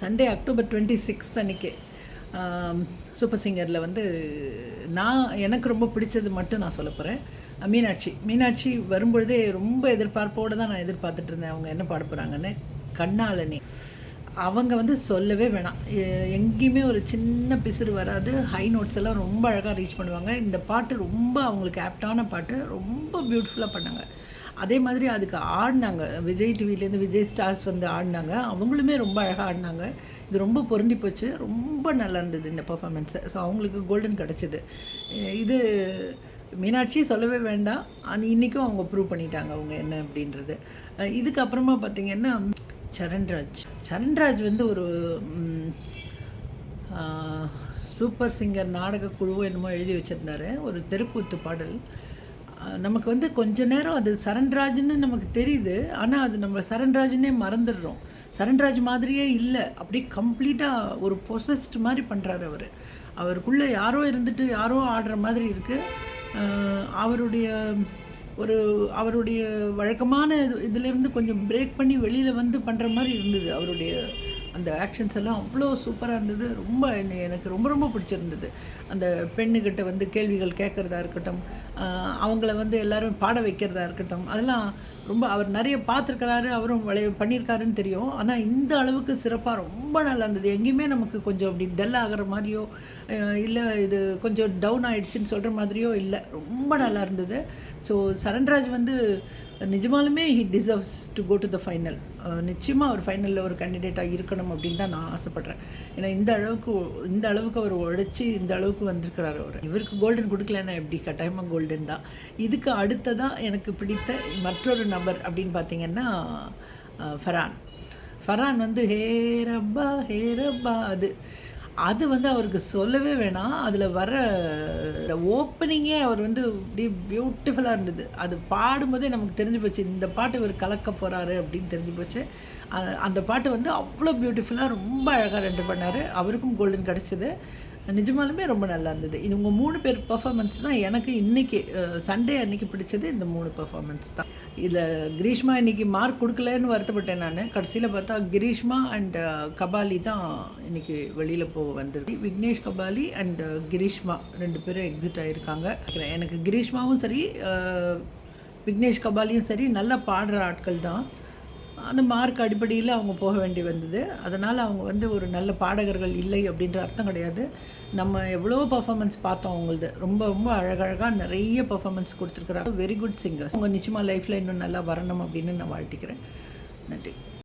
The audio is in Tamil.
சண்டே அக்டோபர் டுவெண்ட்டி சிக்ஸ்த் அன்னைக்கு சூப்பர் சிங்கரில் வந்து நான் எனக்கு ரொம்ப பிடிச்சது மட்டும் நான் சொல்ல போகிறேன் மீனாட்சி. மீனாட்சி வரும்பொழுதே ரொம்ப எதிர்பார்ப்போடு தான் நான் எதிர்பார்த்துட்டு இருந்தேன். அவங்க என்ன பாட போகிறாங்கன்னு கண்ணாளனி. அவங்க வந்து சொல்லவே வேணாம். எங்கேயுமே ஒரு சின்ன பிசுறு வராது. ஹை நோட்ஸ் எல்லாம் ரொம்ப அழகாக ரீச் பண்ணுவாங்க. இந்த பாட்டு ரொம்ப அவங்களுக்கு ஆப்டான பாட்டு. ரொம்ப பியூட்டிஃபுல்லாக பண்ணாங்க அதே மாதிரி அதுக்கு ஆடினாங்க. விஜய் டிவிலேருந்து விஜய் ஸ்டார்ஸ் வந்து ஆடினாங்க. அவங்களுமே ரொம்ப அழகாக ஆடினாங்க. இது ரொம்ப பொருந்தி போச்சு. ரொம்ப நல்லா இருந்தது இந்த பர்ஃபார்மன்ஸு ஸோ அவங்களுக்கு கோல்டன் கிடச்சிது. இது மீனாட்சி சொல்லவே வேண்டாம். ஆனால் இன்றைக்கும் அவங்க ப்ரூவ் பண்ணிட்டாங்க அவங்க என்ன அப்படின்றது. இதுக்கப்புறமா பார்த்திங்கன்னா சரண்ராஜ். சரண்ராஜ் வந்து ஒரு சூப்பர் சிங்கர் நாடக குழுவோ என்னமோ எழுதி வச்சுருந்தாரு. ஒரு தெருக்கூத்து பாடல். நமக்கு வந்து கொஞ்ச நேரம் அது சரண்ராஜ்னு நமக்கு தெரியுது. ஆனால் அது நம்ம சரண்ராஜ்னே மறந்துடுறோம். சரண்ராஜ் மாதிரியே இல்லை. அப்படியே கம்ப்ளீட்டாக ஒரு பொசஸ்ட் மாதிரி பண்ணுறாரு அவர். அவருக்குள்ளே யாரோ இருந்துட்டு யாரோ ஆடுற மாதிரி இருக்குது அவருடைய ஒரு அவருடைய வழக்கமான இது- இதுலேருந்து கொஞ்சம் பிரேக் பண்ணி வெளியில் வந்து பண்ணுற மாதிரி இருந்தது அவருடைய அந்த ஆக்ஷன்ஸ் எல்லாம் அவ்வளோ சூப்பராக இருந்தது. ரொம்ப என்ன- எனக்கு ரொம்ப ரொம்ப பிடிச்சிருந்தது. அந்த பெண்ணுக்கிட்ட வந்து கேள்விகள் கேட்குறதா இருக்கட்டும் அவங்கள வந்து எல்லோரும் பாட வைக்கிறதா இருக்கட்டும் அதெல்லாம் ரொம்ப அவர் நிறைய பார்த்துருக்கிறாரு அவரும் விளைய பண்ணியிருக்காருன்னு தெரியும். ஆனால் இந்த அளவுக்கு சிறப்பாக ரொம்ப நல்லா இருந்தது. எங்கேயுமே நமக்கு கொஞ்சம் அப்படி டல் ஆகிற மாதிரியோ இல்லை இது கொஞ்சம் டவுன் ஆகிடுச்சின்னு சொல்கிற மாதிரியோ இல்லை. ரொம்ப நல்லா இருந்தது. ஸோ சரண்ராஜ் வந்து நிஜமாலுமே he deserves to go to the final நிச்சயமாக அவர் ஃபைனலில் ஒரு கேண்டிடேட்டாக இருக்கணும் அப்படின்னு தான் நான் ஆசைப்பட்றேன். ஏன்னா இந்த அளவுக்கு இந்த அளவுக்கு அவர் உழைச்சி இந்த அளவுக்கு வந்திருக்கிறார் அவர். இவருக்கு கோல்டன் கொடுக்கலன்னா எப்படி? கட்டாயமாக கோல்டன் தான். இதுக்கு அடுத்ததாக எனக்கு பிடித்த மற்றொரு நபர் அப்படின்னு பார்த்தீங்கன்னா ஃபரான். ஃபரான் வந்து ஹே ரப்பா ஹே ரப்பா அது. அது வந்து அவருக்கு சொல்லவே வேணாம். அதில் வர ஓப்பனிங்கே அவர் வந்து அப்படியே பியூட்டிஃபுல்லாக இருந்தது. அது பாடும்போதே நமக்கு தெரிஞ்சு போச்சு இந்த பாட்டு இவர் கலக்க போகிறாரு அப்படின்னு தெரிஞ்சு போச்சு. அந்த பாட்டு வந்து அவ்வளோ பியூட்டிஃபுல்லாக ரொம்ப அழகாக ரெண்டு பண்ணார். அவருக்கும் கோல்டன் கிடச்சிது. நிஜமாலுமே ரொம்ப நல்லா இருந்தது. இது உங்கள் மூணு பேர் பர்ஃபாமன்ஸ் தான். எனக்கு இன்றைக்கி சண்டே அன்னைக்கு பிடிச்சது இந்த மூணு பர்ஃபாமன்ஸ் தான். இதில் கிரீஷ்மா இன்னைக்கு மார்க் கொடுக்கலன்னு வருத்தப்பட்டேன் நான். கடைசியில் பார்த்தா கிரீஷ்மா அண்ட் கபாலி தான் இன்னைக்கு வெளியில் போக வந்திருக்கு. விக்னேஷ் கபாலி அண்ட் கிரீஷ்மா ரெண்டு பேரும் எக்ஸிட் ஆகியிருக்காங்க எனக்கு கிரீஷ்மாவும் சரி விக்னேஷ் கபாலியும் சரி நல்லா பாடுற ஆட்கள் தான். அந்த மார்க் அடிப்படையில் அவங்க போக வேண்டி வந்தது. அதனால் அவங்க வந்து ஒரு நல்ல பாடகர்கள் இல்லை அப்படின்ற அர்த்தம் கிடையாது. நம்ம எவ்வளோ பர்ஃபாமன்ஸ் பார்த்தோம் அவங்களது. ரொம்ப ரொம்ப அழகழகாக நிறைய பர்ஃபாமன்ஸ் கொடுத்துருக்குறாங்க. வெரி குட் சிங்கர்ஸ் அவங்க நிச்சயமாக லைஃப்பில் இன்னும் நல்லா வரணும் அப்படின்னு நான் வாழ்த்திக்கிறேன். நன்றி.